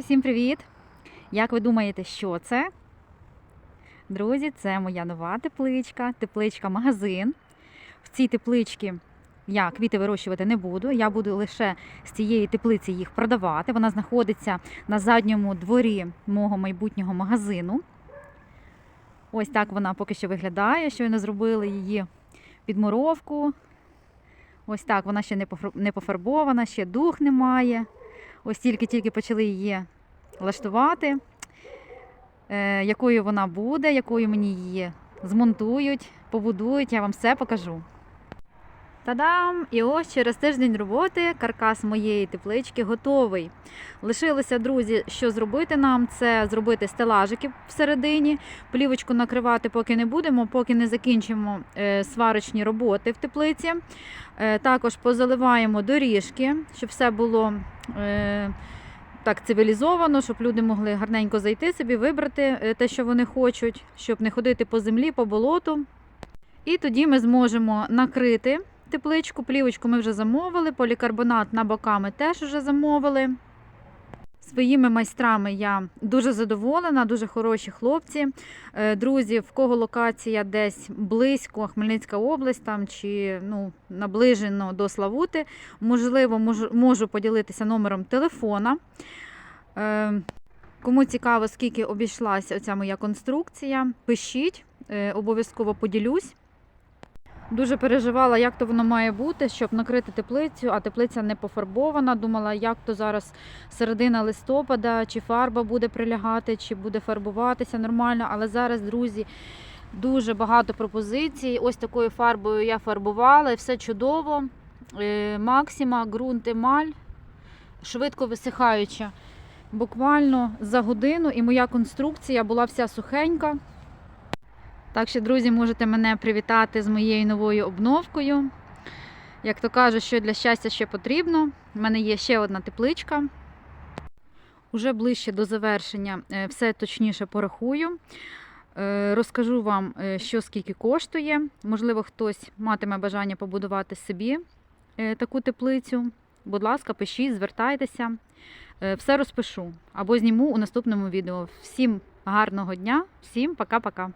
всім привіт! Як ви думаєте, що це? Друзі, це моя нова тепличка, тепличка-магазин. В цій тепличці я квіти вирощувати не буду. Я буду лише з цієї теплиці їх продавати. Вона знаходиться на задньому дворі мого майбутнього магазину. Ось так вона поки що виглядає. Щойно зробили її підмуровку. Ось так вона ще не пофарбована, ще дух немає. Ось тільки-тільки почали її влаштувати. Е, якою вона буде, якою мені її змонтують, побудують, я вам все покажу. Та-дам! І ось через тиждень роботи каркас моєї теплички готовий. Лишилося, друзі, що зробити нам, це зробити стелажики всередині. Плівочку накривати поки не будемо, поки не закінчимо е, сварочні роботи в теплиці. Е, Також позаливаємо доріжки, щоб все було е, так цивілізовано, щоб люди могли гарненько зайти собі, вибрати те, що вони хочуть, щоб не ходити по землі, по болоту. І тоді ми зможемо накрити тепличку. Плівочку ми вже замовили, полікарбонат на боками теж вже замовили. Своїми майстрами я дуже задоволена, дуже хороші хлопці. Е, Друзі, в кого локація десь близько, Хмельницька область там чи ну, наближено до Славути, можливо, можу, можу поділитися номером телефона. Е, Кому цікаво, скільки обійшлася оця моя конструкція, пишіть, е, обов'язково поділюсь. Дуже переживала, як то воно має бути, щоб накрити теплицю, а теплиця не пофарбована. Думала, як то зараз середина листопада, чи фарба буде прилягати, чи буде фарбуватися нормально. Але зараз, друзі, дуже багато пропозицій. Ось такою фарбою я фарбувала, і все чудово. Е, Максима, ґрунт емаль, швидко висихаюча. Буквально за годину, і моя конструкція була вся сухенька. Так що, друзі, можете мене привітати з моєю новою обновкою. Як то кажуть, що для щастя ще потрібно. У мене є ще одна тепличка. Уже ближче до завершення е, все точніше порахую. Е, Розкажу вам, е, що скільки коштує. Можливо, хтось матиме бажання побудувати собі таку теплицю. Будь ласка, пишіть, звертайтеся. Все розпишу або зніму у наступному відео. Всім гарного дня, всім пока-пока.